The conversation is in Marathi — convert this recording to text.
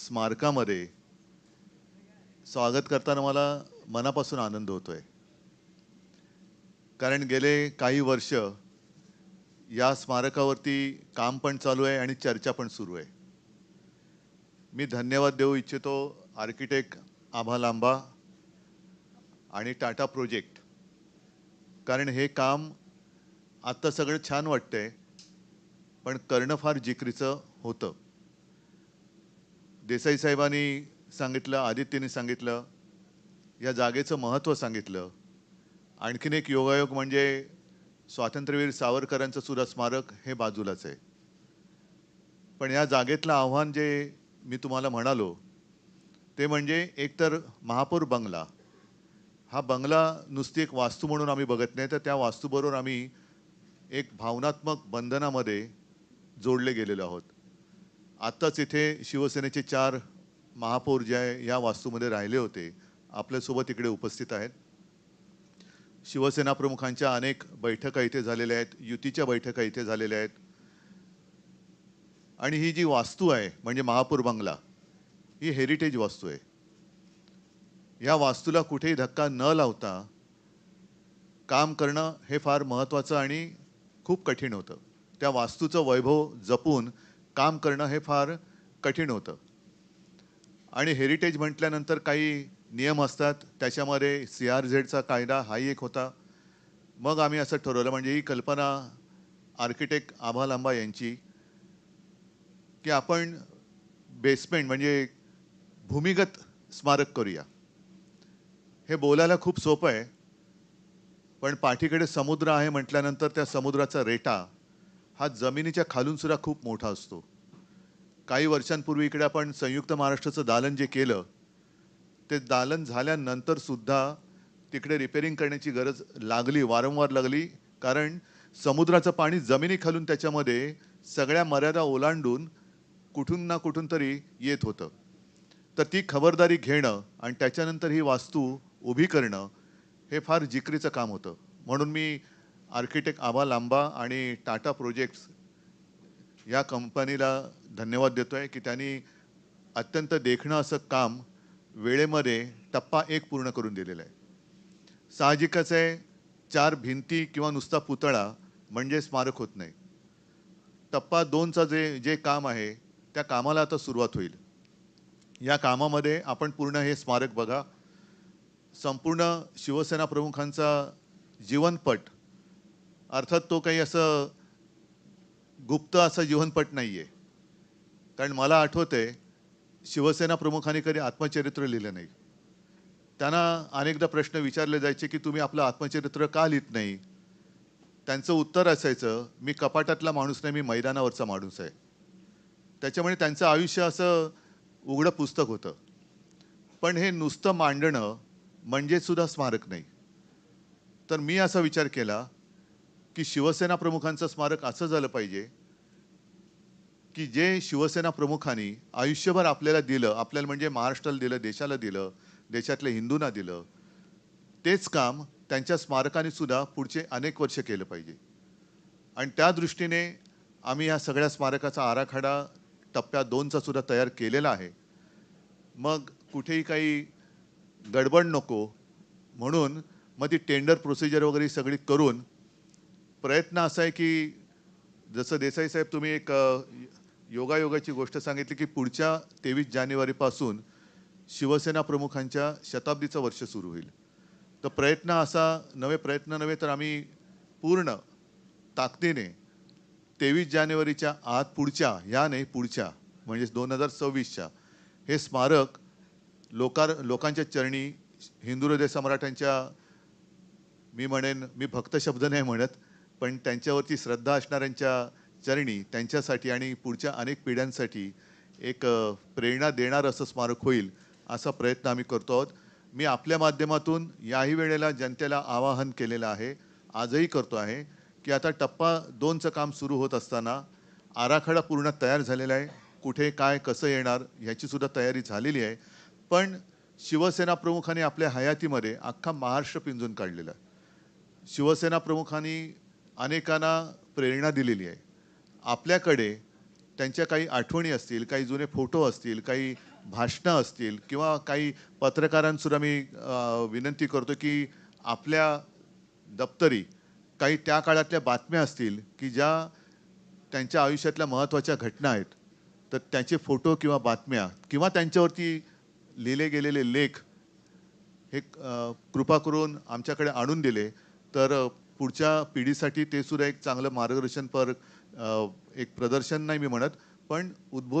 स्मारकामध्ये स्वागत करताना मला मनापासून आनंद होतो आहे कारण गेले काही वर्ष या स्मारकावरती काम पण चालू आहे आणि चर्चा पण सुरू आहे. मी धन्यवाद देऊ इच्छितो आर्किटेक्ट आभा लांबा आणि टाटा प्रोजेक्ट. कारण हे काम आत्ता सगळं छान वाटतंय पण करणं फार जिकरीचं होतं. देसाई साहेबांनी सांगितलं आदित्यने सांगितलं या जागेचं महत्त्व सांगितलं. आणखीन एक योगायोग म्हणजे स्वातंत्र्यवीर सावरकरांचं सुद्धा स्मारक हे बाजूलाच आहे. पण या जागेतलं आव्हान जे मी तुम्हाला म्हणालो ते म्हणजे एकतर महापौर बंगला. हा बंगला नुसती एक वास्तू म्हणून आम्ही बघत नाही तर त्या वास्तूबरोबर आम्ही एक भावनात्मक बंधनामध्ये जोडले गेलेलो आहोत. आत्ताच इथे शिवसेनेचे चार महापौर जे आहे या वास्तूमध्ये राहिले होते. आपल्यासोबत इकडे उपस्थित आहेत. शिवसेना प्रमुखांच्या अनेक बैठका इथे झालेल्या आहेत युतीच्या बैठका इथे झालेल्या आहेत. आणि ही जी वास्तू आहे म्हणजे महापौर बंगला ही हेरिटेज वास्तू आहे. या वास्तूला कुठेही धक्का न लावता काम करणं हे फार महत्त्वाचं आणि खूप कठीण होतं. त्या वास्तूचं वैभव जपून काम करणं हे फार कठीण होतं. आणि हेरिटेज म्हटल्यानंतर काही नियम असतात त्याच्यामध्ये सी आर झेडचा कायदा हाही एक होता. मग आम्ही असं ठरवलं म्हणजे ही कल्पना आर्किटेक्ट आभा लांबा यांची की आपण बेसमेंट म्हणजे भूमिगत स्मारक करूया. हे बोलायला खूप सोपं आहे पण पाठीकडे समुद्र आहे म्हटल्यानंतर त्या समुद्राचा रेटा हा जमिनीच्या खालूनसुद्धा खूप मोठा असतो. काही वर्षांपूर्वी इकडे आपण संयुक्त महाराष्ट्राचं दालन जे केलं ते दालन झाल्यानंतर सुद्धा तिकडे रिपेरिंग करण्याची गरज लागली वारंवार लागली. कारण समुद्राचं पाणी जमिनी खालून त्याच्यामध्ये सगळ्या मर्यादा ओलांडून कुठून ना कुठून तरी येत होतं. तर ती खबरदारी घेणं आणि त्याच्यानंतर ही वास्तू उभी करणं हे फार जिकरीचं काम होतं. म्हणून मी आर्किटेक्ट आबा लांबा आणि टाटा प्रोजेक्ट्स या कंपनीला धन्यवाद देतो आहे की त्यांनी अत्यंत देखणं असं काम वेळेमध्ये टप्पा एक पूर्ण करून दिलेला आहे. साहजिकच आहे चार भिंती किंवा नुसता पुतळा म्हणजे स्मारक होत नाही. टप्पा दोनचं जे जे काम आहे त्या कामाला आता सुरुवात होईल. या कामामध्ये आपण पूर्ण हे स्मारक बघा. संपूर्ण शिवसेना प्रमुखांचा जीवनपट अर्थात तो काही असं गुप्त असा जीवनपट नाही आहे कारण मला आठवते शिवसेना प्रमुखांनी कधी आत्मचरित्र लिहिलं नाही. त्यांना अनेकदा प्रश्न विचारले जायचे की तुम्ही आपलं आत्मचरित्र का लिहित नाही? त्यांचं उत्तर असायचं मी कपाटातला माणूस नाही मी मैदानावरचा माणूस आहे. त्याच्यामुळे त्यांचं आयुष्य असं उघडं पुस्तक होतं. पण हे नुसतं मांडणं म्हणजेसुद्धा स्मारक नाही. तर मी असा विचार केला की शिवसेना प्रमुखांचं स्मारक असं झालं पाहिजे की जे शिवसेना प्रमुखांनी आयुष्यभर आपल्याला दिलं आपल्याला म्हणजे महाराष्ट्राला दिलं देशाला दिलं देशातल्या हिंदूंना दिलं तेच काम त्यांच्या स्मारकाने सुद्धा पुढचे अनेक वर्ष केलं पाहिजे. आणि त्या दृष्टीने आम्ही या सगळ्या स्मारकाचा आराखडा टप्प्या दोनचा सुद्धा तयार केलेला आहे. मग कुठेही काही गडबड नको म्हणून मग ती टेंडर प्रोसिजर वगैरे सगळी करून प्रयत्न असा आहे की जसं देसाई साहेब तुम्ही एक योगायोगाची गोष्ट सांगितली की पुढच्या तेवीस जानेवारीपासून शिवसेना प्रमुखांच्या शताब्दीचं वर्ष सुरू होईल. तर प्रयत्न असा नवे प्रयत्न नव्हे तर आम्ही पूर्ण ताकदीने तेवीस जानेवारीच्या आत पुढच्या या नाही पुढच्या म्हणजे दोन हजार सव्वीसच्या हे स्मारक लोकार लोकांच्या चरणी हिंदू हृदय सम्राटांच्या मी म्हणेन मी भक्त शब्द नाही म्हणत पण त्यांच्यावरती श्रद्धा असणाऱ्यांच्या चरणी त्यांच्यासाठी आणि पुढच्या अनेक पिढ्यांसाठी एक प्रेरणा देणारं असं स्मारक होईल असा प्रयत्न आम्ही करतो आहोत. मी आपल्या माध्यमातून याही वेळेला जनतेला आवाहन केलेलं आहे आजही करतो आहे की आता टप्पा दोनचं काम सुरू होत असताना आराखडा पूर्ण तयार झालेला आहे. कुठे काय कसं येणार ह्याचीसुद्धा तयारी झालेली आहे. पण शिवसेना प्रमुखांनी आपल्या हयातीमध्ये अख्खा महाराष्ट्र पिंजून काढलेला शिवसेना प्रमुखांनी अनेकांना प्रेरणा दिलेली आहे. आपल्याकडे त्यांच्या काही आठवणी असतील काही जुने फोटो असतील काही भाषणं असतील किंवा काही पत्रकारांसुद्धा मी विनंती करतो की आपल्या दप्तरी काही त्या काळातल्या बातम्या असतील की ज्या त्यांच्या आयुष्यातल्या महत्त्वाच्या घटना आहेत तर त्याचे फोटो किंवा बातम्या किंवा त्यांच्यावरती लिहिले गेलेले लेख हे कृपा करून आमच्याकडे आणून दिले. तर पुढच्या पिढीसाठी ते सुद्धा एक चांगलं मार्गदर्शनपर एक प्रदर्शन नाही मी म्हणत पण उद्भव